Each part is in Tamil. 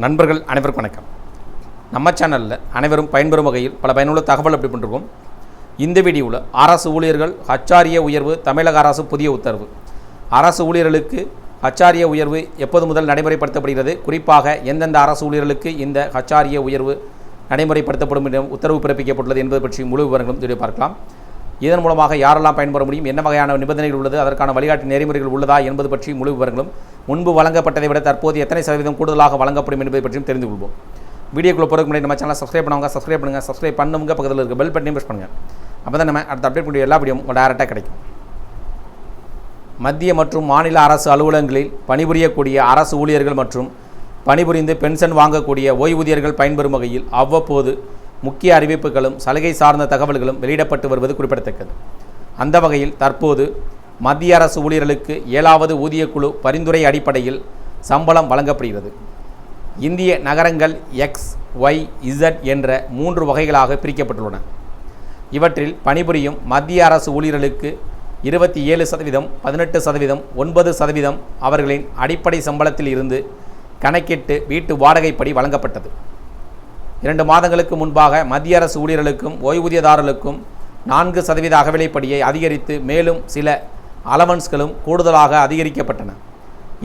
நண்பர்கள் அனைவருக்கும் வணக்கம். நம்ம சேனலில் அனைவரும் பயன்பெறும் வகையில் பல பயனுள்ள தகவல் அப்படி பண்ணிருக்கோம். இந்த வீடியோவில் அரசு ஊழியர்கள் ஹச்சாரிய உயர்வு தமிழக அரசு புதிய உத்தரவு. அரசு ஊழியர்களுக்கு ஹச்சாரிய உயர்வு எப்போது முதல் நடைமுறைப்படுத்தப்படுகிறது? குறிப்பாக எந்தெந்த அரசு ஊழியர்களுக்கு இந்த ஹச்சாரிய உயர்வு நடைமுறைப்படுத்தப்படும் என்ற உத்தரவு பிறப்பிக்கப்பட்டுள்ளது என்பது பற்றி முழு விவரங்களும் தெரிய பார்க்கலாம். இதன் மூலமாக யாரெல்லாம் பயன்பெற முடியும்? என்ன வகையான நிபந்தனைகள் உள்ளது? அதற்கான வழிகாட்டு நெறிமுறைகள் உள்ளதா என்பது பற்றி முழு விவரங்களும் முன்பு வழங்கப்பட்டதை விட தற்போது எத்தனை சதவீதம் கூடுதலாக வழங்கப்படும் என்பதை பற்றியும் தெரிந்து கொள்வோம் வீடியோக்குள்ளே போகிறதுக்கு முன்னாடி நம்ம சேனலை சப்ஸ்கிரைப் பண்ணுவாங்க சப்ஸ்கிரைப் பண்ணுங்கள் சப்ஸ்கிரைப் பண்ணுங்க பக்கத்தில் இருக்க பெல் பட்டனையும் ப்ரெஸ் பண்ணுங்கள் அப்போ தான் நம்ம அடுத்த அப்டேட் பண்ணி எல்லா வீடியோ டேரெக்டாக கிடைக்கும். மத்திய மற்றும் மாநில அரசு அலுவலகங்களில் பணிபுரியக்கூடிய அரசு ஊழியர்கள் மற்றும் பணிபுரிந்து பென்ஷன் வாங்கக்கூடிய ஓய்வூதியர்கள் பயன்பெறும் வகையில் அவ்வப்போது முக்கிய அறிவிப்புகளும் சலுகை சார்ந்த தகவல்களும் வெளியிடப்பட்டு வருவது குறிப்பிடத்தக்கது. அந்த வகையில் தற்போது மத்திய அரசு ஊழியர்களுக்கு ஏழாவது ஊதியக்குழு பரிந்துரை அடிப்படையில் சம்பளம் வழங்கப்படுகிறது. இந்திய நகரங்கள் எக்ஸ் ஒய் இசட் என்ற மூன்று வகைகளாக பிரிக்கப்பட்டுள்ளன. இவற்றில் பணிபுரியும் மத்திய அரசு ஊழியர்களுக்கு இருபத்தி ஏழு சதவீதம் பதினெட்டு சதவீதம் ஒன்பது சதவீதம் அவர்களின் அடிப்படை சம்பளத்தில் இருந்து கணக்கிட்டு வீட்டு வாடகைப்படி வழங்கப்பட்டது. இரண்டு மாதங்களுக்கு முன்பாக மத்திய அரசு ஊழியர்களுக்கும் ஓய்வூதியதாரர்களுக்கும் நான்கு சதவீத அகவிலைப்படியை அதிகரித்து மேலும் சில அலவன்ஸ்களும் கூடுதலாக அதிகரிக்கப்பட்டன.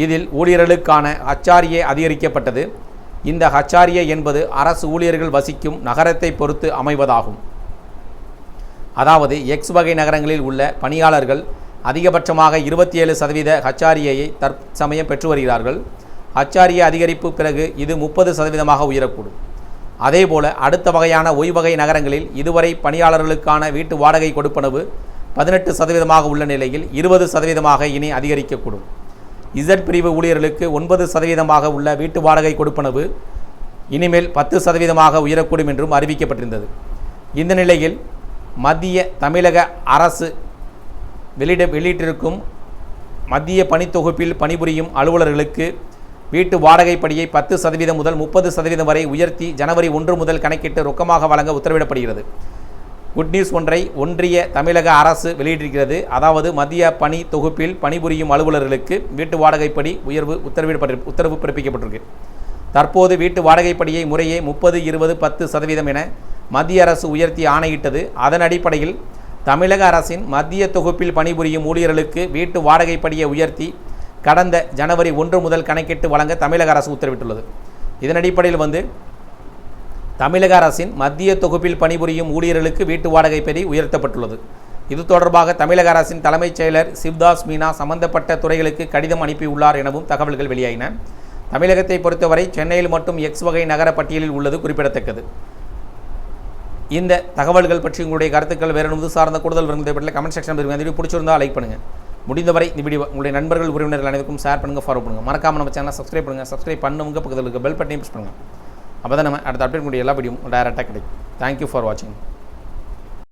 இதில் ஊழியர்களுக்கான ஹச்சாரியே அதிகரிக்கப்பட்டது. இந்த ஹச்சாரியே என்பது அரசு ஊழியர்கள் வசிக்கும் நகரத்தை பொறுத்து அமைவதாகும். அதாவது எக்ஸ் வகை நகரங்களில் உள்ள பணியாளர்கள் அதிகபட்சமாக இருபத்தி ஏழு சதவீத ஹச்சாரியையை தற்சமயம் பெற்று வருகிறார்கள். ஹச்சாரிய அதிகரிப்பு பிறகு இது முப்பது சதவீதமாக உயரக்கூடும். அதேபோல அடுத்த வகையான ஒய்வகை நகரங்களில் இதுவரை பணியாளர்களுக்கான வீட்டு வாடகை கொடுப்பனவு பதினெட்டு சதவீதமாக உள்ள நிலையில் இருபது சதவீதமாக இனி அதிகரிக்கக்கூடும். இசட் பிரிவு ஊழியர்களுக்கு ஒன்பது சதவீதமாக உள்ள வீட்டு வாடகை கொடுப்பனவு இனிமேல் பத்து சதவீதமாக உயரக்கூடும் என்றும் அறிவிக்கப்பட்டிருந்தது. இந்த நிலையில் மத்திய தமிழக அரசு வெளியிட வெளியிட்டிருக்கும் மத்திய பணித்தொகுப்பில் பணிபுரியும் அலுவலர்களுக்கு வீட்டு வாடகைப்படியை பத்து சதவீதம் முதல் முப்பது சதவீதம் வரை உயர்த்தி ஜனவரி ஒன்று முதல் கணக்கிட்டு ரொக்கமாக வழங்க உத்தரவிடப்படுகிறது. குட் நியூஸ் ஒன்றை ஒன்றிய தமிழக அரசு வெளியிட்டிருக்கிறது. அதாவது மத்திய பணி தொகுப்பில் பணிபுரியும் அலுவலர்களுக்கு வீட்டு வாடகைப்படி உயர்வு உத்தரவிடப்பட்டு உத்தரவு பிறப்பிக்கப்பட்டிருக்கு. தற்போது வீட்டு வாடகைப்படியை முறையே முப்பது இருபது பத்து சதவீதம் என மத்திய அரசு உயர்த்தி ஆணையிட்டது. அதன் அடிப்படையில் தமிழக அரசின் மத்திய தொகுப்பில் பணிபுரியும் ஊழியர்களுக்கு வீட்டு வாடகைப்படியை உயர்த்தி கடந்த ஜனவரி ஒன்று முதல் கணக்கிட்டு வழங்க தமிழக அரசு உத்தரவிட்டுள்ளது. இதன் அடிப்படையில் வந்து தமிழக அரசின் மத்திய தொகுப்பில் பணிபுரியும் ஊழியர்களுக்கு வீட்டு வாடகை பெறி உயர்த்தப்பட்டுள்ளது. இது தொடர்பாக தமிழக அரசின் தலைமைச் செயலர் சிவ்தாஸ் மீனா சம்பந்தப்பட்ட துறைகளுக்கு கடிதம் அனுப்பியுள்ளார் எனவும் தகவல்கள் வெளியாயின. தமிழகத்தை பொறுத்தவரை சென்னையில் மட்டும் எக்ஸ் வகை நகர பட்டியலில் உள்ளது குறிப்பிடத்தக்கது. இந்த தகவல்கள் பற்றி உங்களுடைய கருத்துக்கள் வேறு எதுவும் சார்ந்த கூடுதல் விரும்புவதை பற்றி கமெண்ட் செக்ஷன் இந்த வீடியோ பிடிச்சிருந்தால் லைக் பண்ணுங்கள் முடிந்தவரை இந்த வீடியோ உங்களுடைய நண்பர்கள் உறவினர்கள் அனைவருக்கும் ஷேர் பண்ணுங்கள் ஃபாலோ பண்ணுங்கள் மறக்காமல் நம்ம சேனலை சப்ஸ்கிரைப் பண்ணுங்கள் சப்ஸ்கிரைப் பண்ணுங்க பக்கத்தில் இருக்க பெல் பட்டனையும் ப்ரெஸ் பண்ணுங்கள் அப்போ தான் நம்ம அடுத்த அப்டேட் முடிய எல்லா வீடியோ டேரெக்டாக கிடைக்கும். தேங்க்யூ ஃபார் வாட்சிங்